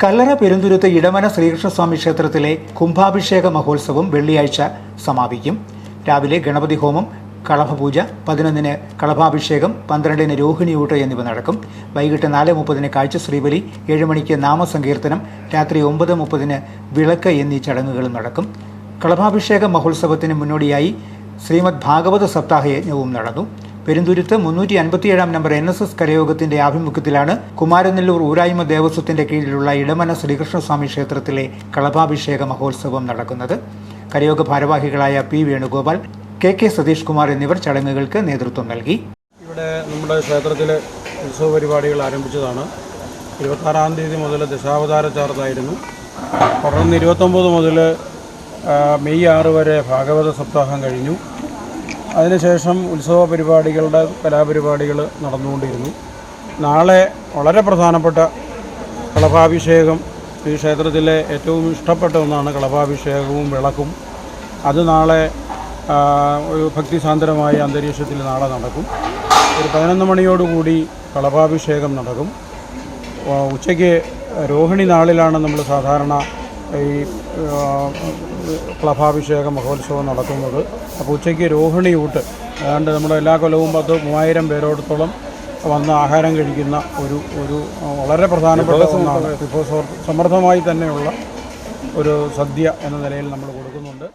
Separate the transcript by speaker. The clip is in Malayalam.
Speaker 1: കല്ലറ പെരുന്തുരുത്ത് ഇടമന ശ്രീകൃഷ്ണസ്വാമി ക്ഷേത്രത്തിലെ കുംഭാഭിഷേക മഹോത്സവം വെള്ളിയാഴ്ച സമാപിക്കും. രാവിലെ ഗണപതി ഹോമം കളഭപൂജ പതിനൊന്നിന് കളഭാഭിഷേകം പന്ത്രണ്ടിന് രോഹിണിയൂട്ട് എന്നിവ നടക്കും. വൈകിട്ട് നാല് മുപ്പതിന് കാഴ്ച ശ്രീബലി ഏഴ് മണിക്ക് നാമസങ്കീർത്തനം രാത്രി ഒമ്പത് മുപ്പതിന് വിളക്ക് എന്നീ ചടങ്ങുകളും നടക്കും. കളഭാഭിഷേക മഹോത്സവത്തിന് മുന്നോടിയായി ശ്രീമദ് ഭാഗവത സപ്താഹ യജ്ഞവും നടന്നു. പെരുന്തുരുത്ത് മുന്നൂറ്റി അൻപത്തിയേഴാം നമ്പർ എൻ എസ് എസ് കരയോഗത്തിന്റെ ആഭിമുഖ്യത്തിലാണ് കുമാരനെല്ലൂർ ഊരായ്മ ദേവസ്വത്തിന്റെ കീഴിലുള്ള ഇടമന ശ്രീകൃഷ്ണസ്വാമി ക്ഷേത്രത്തിലെ കളഭാഭിഷേക മഹോത്സവം നടക്കുന്നത്. കരയോഗ ഭാരവാഹികളായ P Venugopal K K Satheesh Kumar എന്നിവർ ചടങ്ങുകൾക്ക് നേതൃത്വം നൽകി.
Speaker 2: ഇവിടെ നമ്മുടെ ക്ഷേത്രത്തിലെ ഉത്സവ പരിപാടികൾ ആരംഭിച്ചതാണ്. ഇരുപത്താറാം തീയതി മുതൽ ദശാവതാര ചാർത്തായിരുന്നു. തുടർന്ന് ഇരുപത്തൊമ്പത് മുതൽ മെയ് ആറ് വരെ ഭാഗവത സപ്താഹം കഴിഞ്ഞു. അതിനുശേഷം ഉത്സവ പരിപാടികളുടെ കലാപരിപാടികൾ നടന്നുകൊണ്ടിരുന്നു. നാളെ വളരെ പ്രധാനപ്പെട്ട കളഭാഭിഷേകം ഈ ക്ഷേത്രത്തിലെ ഏറ്റവും ഇഷ്ടപ്പെട്ട ഒന്നാണ് കളഭാഭിഷേകവും വിളക്കും. അത് നാളെ ഒരു ഭക്തിസാന്ദ്രമായ അന്തരീക്ഷത്തിൽ നാളെ നടക്കും. ഒരു പതിനൊന്ന് മണിയോടുകൂടി കളഭാഭിഷേകം നടക്കും. ഉച്ചയ്ക്ക് രോഹിണി നാളിലാണ് നമ്മൾ സാധാരണ ഈ ക്ലഭാഭിഷേക മഹോത്സവം നടക്കുന്നത്. അപ്പോൾ ഉച്ചയ്ക്ക് രോഹിണി ഊട്ട്. ഏതാണ്ട് നമ്മുടെ എല്ലാ കൊല്ലവും പത്ത് മൂവായിരം പേരോടത്തോളം വന്ന് ആഹാരം കഴിക്കുന്ന ഒരു ഒരു വളരെ പ്രധാനപ്പെട്ട ഒന്നാണ്. വിഭവ സമൃദ്ധമായി തന്നെയുള്ള ഒരു സദ്യ എന്ന നിലയിൽ നമ്മൾ കൊടുക്കുന്നുണ്ട്.